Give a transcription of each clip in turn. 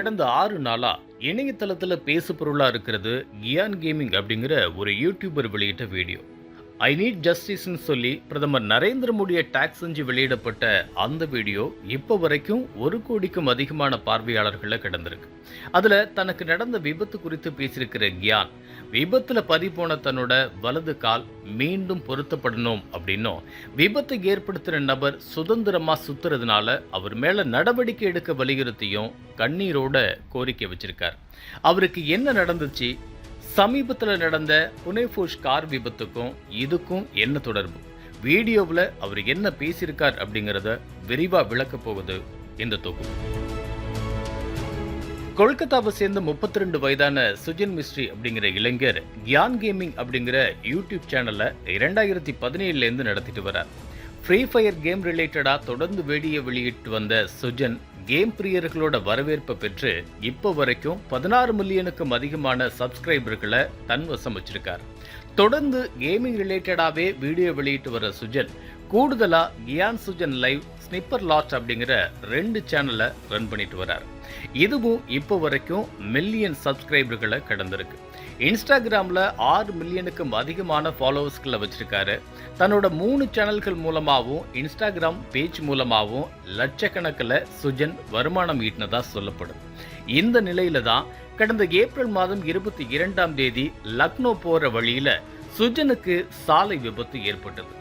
கடந்த ஆறு நாளா இணையதளத்துல பேசு பொருளா இருக்கிறது கியான் கேமிங் அப்படிங்கிற ஒரு யூடியூபர் வெளியிட்ட வீடியோ. ஐ நீட் ஜஸ்டிஸ்னு சொல்லி பிரதமர் நரேந்திர மோடியை டேக்ஸ் செஞ்சு வெளியிடப்பட்ட அந்த வீடியோ இப்போ வரைக்கும் ஒரு கோடிக்கும் அதிகமான பார்வையாளர்களை கடந்திருக்கு. அதுல தனக்கு நடந்த விபத்து குறித்து பேசியிருக்கிற கியான் விபத்துல பறிபோன தன்னோட வலது கால் மீண்டும் பொருத்தப்படணும் அப்படின்னும் விபத்தை ஏற்படுத்தின நபர் சுதந்திரமா சுத்துறதுனால அவர் மேல நடவடிக்கை எடுக்க வலியுறுத்தியும் கண்ணீரோட கோரிக்கை வச்சிருக்கார். அவருக்கு என்ன நடந்துச்சு? சமீபத்தில் நடந்த புனேஃபோஷ் கார் விபத்துக்கும் இதுக்கும் என்ன தொடர்பு? வீடியோவில் அவர் என்ன பேசியிருக்கார் அப்படிங்கிறத விரிவாக விளக்கப் போகுது இந்த தொகுப்பு. கொல்கத்தாவை சேர்ந்த முப்பத்தி ரெண்டு வயதான சுஜன் மிஸ்ட்ரி அப்படிங்கிற இளைஞர் கியான் கேமிங் அப்படிங்கிற யூடியூப் சேனலை இரண்டாயிரத்தி பதினேழுலேருந்து நடத்திட்டு வரார் ஃப்ரீ ஃபயர் கேம் ரிலேட்டடாக தொடர்ந்து வீடியோ வெளியிட்டு வந்த சுஜன் கேம் பிரியர்களோட வரவேற்பை பெற்று இப்போ வரைக்கும் பதினாறு மில்லியனுக்கும் அதிகமான சப்ஸ்கிரைபர்களை தன்வசம் வச்சிருக்கார். தொடர்ந்து கேமிங் ரிலேட்டடாகவே வீடியோ வெளியிட்டு வர சுஜன் கூடுதலாக கியான் சுஜன் லைவ் ஸ்னிப்பர் லாட் அப்படிங்கிற ரெண்டு சேனலை ரன் பண்ணிட்டு வரார். இதுவும் இப்போ வரைக்கும் மில்லியன் சப்ஸ்கிரைபர்களை கடந்திருக்கு. இன்ஸ்டாகிராமில் ஆறு மில்லியனுக்கும் அதிகமான ஃபாலோவர்ஸ்களை வச்சிருக்காரு. தன்னோட மூணு சேனல்கள் மூலமாகவும் இன்ஸ்டாகிராம் பேஜ் மூலமாகவும் லட்சக்கணக்கில் சுஜன் வருமானம் ஈட்டினதா சொல்லப்படும் இந்த நிலையில தான் கடந்த ஏப்ரல் மாதம் இருபத்தி இரண்டாம் தேதி லக்னோ போற வழியில சுஜனுக்கு சாலை விபத்து ஏற்பட்டது.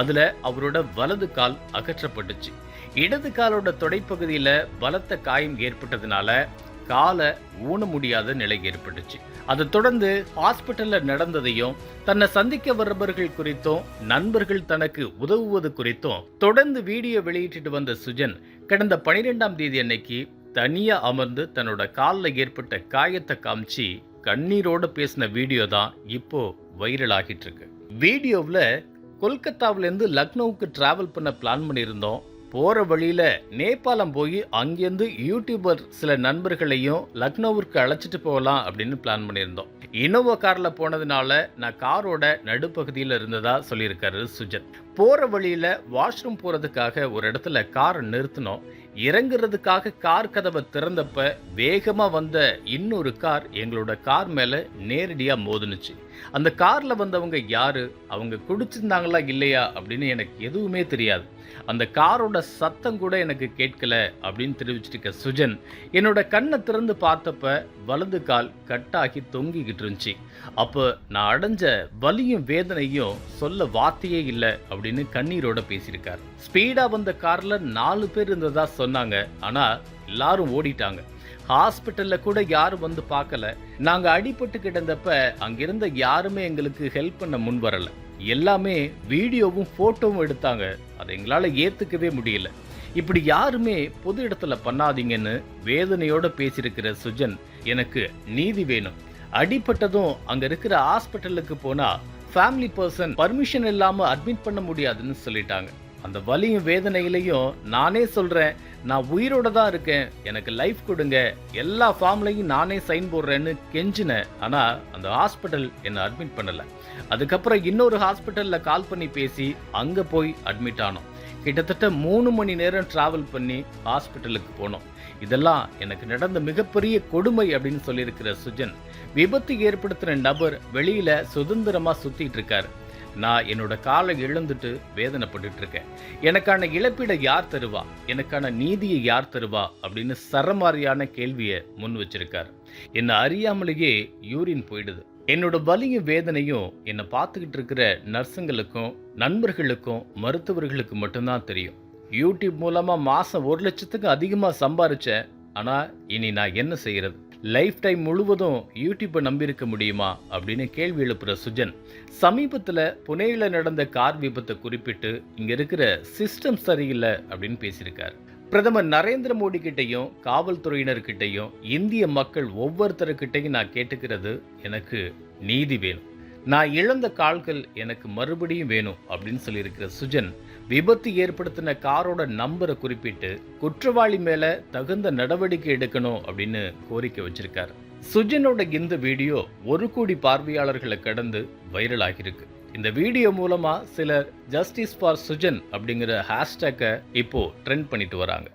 அதுல அவரோட வலது கால் அகற்றப்பட்டுச்சு. இடது காலோட தொடைப்பகுதியில் பலத்த காயம் ஏற்பட்டதுனால காலை ஊன முடியாத நிலை ஏற்பட்டுச்சு. அதை தொடர்ந்து ஹாஸ்பிட்டலில் நடந்ததையும் தன்னை சந்திக்க வர்றவர்கள் குறித்தும் நண்பர்கள் தனக்கு உதவுவது குறித்தும் தொடர்ந்து வீடியோ வெளியிட்டு வந்த சுஜன் கடந்த பனிரெண்டாம் தேதி அன்னைக்கு தனியாக அமர்ந்து தன்னோட காலில் ஏற்பட்ட காயத்தை காமிச்சு கண்ணீரோடு பேசின வீடியோ தான் இப்போ வைரல் ஆகிட்டு இருக்கு. வீடியோவில் கொல்கத்தாவிலேருந்து லக்னோவுக்கு டிராவல் பண்ண பிளான் பண்ணியிருந்தோம். போகிற வழியில் நேபாளம் போய் அங்கேருந்து யூடியூபர் சில நண்பர்களையும் லக்னோவிற்கு அழைச்சிட்டு போகலாம் அப்படின்னு பிளான் பண்ணியிருந்தோம். இனோவா காரில் போனதுனால நான் காரோட நடுப்பகுதியில் இருந்ததா சொல்லியிருக்காரு சுஜன். போகிற வழியில் வாஷ்ரூம் போகிறதுக்காக ஒரு இடத்துல காரை நிறுத்தினோம். இறங்குறதுக்காக கார் கதவை திறந்தப்ப வேகமாக வந்த இன்னொரு கார் எங்களோட கார் மேலே நேரடியாக மோதுனுச்சு. அந்த காரில் வந்தவங்க யாரு? அவங்க குடிச்சிருந்தாங்களா இல்லையா? அப்படின்னு எனக்கு எதுவுமே தெரியாது. அந்த காரோட சத்தம் கூட எனக்கு கேட்கல அப்படின்னு தெரிவிச்சிருக்க சுஜன் என்னோட கண்ணை திறந்து பார்த்தப்ப வலது கால் கட்டாகி தொங்கிக்கிட்டு இருந்துச்சு. அப்போ நான் அடைஞ்ச வலியும் வேதனையும் சொல்ல வார்த்தையே இல்லை அப்படின்னு கண்ணீரோட பேசியிருக்கார். ஸ்பீடாக வந்த காரில் நாலு பேர் இருந்ததா சொன்னாங்க. ஆனால் எல்லாரும் ஓடிட்டாங்க. ஹாஸ்பிட்டலில் கூட யாரும் வந்து பார்க்கல. நாங்கள் அடிபட்டு கிடந்தப்ப அங்கிருந்த யாருமே எங்களுக்கு ஹெல்ப் பண்ண முன் வரலை. எல்லாமே வீடியோவும் ஃபோட்டோவும் எடுத்தாங்க. அதை எங்களால் ஏற்றுக்கவே முடியல. இப்படி யாருமே பொது இடத்துல பண்ணாதீங்கன்னு வேதனையோட பேசியிருக்கிற சுஜன் எனக்கு நீதி வேணும். அடிப்பட்டதும் அங்கே இருக்கிற ஹாஸ்பிட்டலுக்கு போனால் ஃபேமிலி பர்சன் பர்மிஷன் இல்லாமல் அட்மிட் பண்ண முடியாதுன்னு சொல்லிட்டாங்க. அந்த வலியும் வேதனையிலையும் நானே சொல்கிறேன் நான் உயிரோட தான் இருக்கேன். எனக்கு லைஃப் கொடுங்க. எல்லா ஃபார்ம்லையும் நானே சைன் போடுறேன்னு கெஞ்சினேன். ஆனால் அந்த ஹாஸ்பிட்டல் என்னை அட்மிட் பண்ணலை. அதுக்கப்புறம் இன்னொரு ஹாஸ்பிட்டலில் கால் பண்ணி பேசி அங்கே போய் அட்மிட் ஆனோம். கிட்டத்தட்ட மூணு மணி நேரம் ட்ராவல் பண்ணி ஹாஸ்பிட்டலுக்கு போனோம். இதெல்லாம் எனக்கு நடந்த மிகப்பெரிய கொடுமை அப்படின்னு சொல்லியிருக்கிற சுஜன். விபத்து ஏற்படுத்தின நபர் வெளியில சுதந்திரமா சுத்திட்டு இருக்காரு. நான் என்னோட காலை இழந்துட்டு வேதனைப்பட்டுட்டு இருக்கேன் எனக்கான இழப்பீடை யார் தருவா? எனக்கான நீதியை யார் தருவா? அப்படின்னு சரமாரியான கேள்வியை முன் வச்சிருக்காரு. என்னை அறியாமலேயே யூரின் போயிடுது. என்னோட வலியும் வேதனையும் என்னை பார்த்துக்கிட்டு இருக்கிற நர்ஸுங்களுக்கும் நண்பர்களுக்கும் மருத்துவர்களுக்கு மட்டும்தான் தெரியும். யூடியூப் மூலமாக மாதம் ஒரு லட்சத்துக்கு அதிகமாக சம்பாரித்தேன் ஆனால் இனி நான் என்ன செய்கிறது லைஃப் டைம் முழுவதும் யூடியூப்பை நம்பியிருக்க முடியுமா அப்படின்னு கேள்வி எழுப்புகிற சுஜன். சமீபத்தில் புனேயில் நடந்த கார் விபத்தை குறிப்பிட்டு இங்கே இருக்கிற சிஸ்டம் சரியில்லை அப்படின்னு பேசியிருக்கார். பிரதமர் நரேந்திர மோடி கிட்டையும் காவல்துறையினர்கிட்டையும் இந்திய மக்கள் ஒவ்வொருத்தருக்கிட்டையும் நான் கேட்டுக்கிறது எனக்கு நீதி வேணும். நான் இழந்த கால்கள் எனக்கு மறுபடியும் வேணும் அப்படின்னு சொல்லியிருக்கிற சுஜன் விபத்து ஏற்படுத்தின காரோட நம்பரை குறிப்பிட்டு குற்றவாளி மேலே தகுந்த நடவடிக்கை எடுக்கணும் அப்படின்னு கோரிக்கை வச்சிருக்காரு. சுஜனோட இந்த வீடியோ ஒரு கோடி பார்வையாளர்களை கடந்து வைரல் ஆகியிருக்கு. இந்த வீடியோ மூலமா சிலர் ஜஸ்டிஸ் ஃபார் சுஜன் அப்படிங்கிற ஹேஷ்டேக்கை இப்போ ட்ரெண்ட் பண்ணிட்டு வராங்க.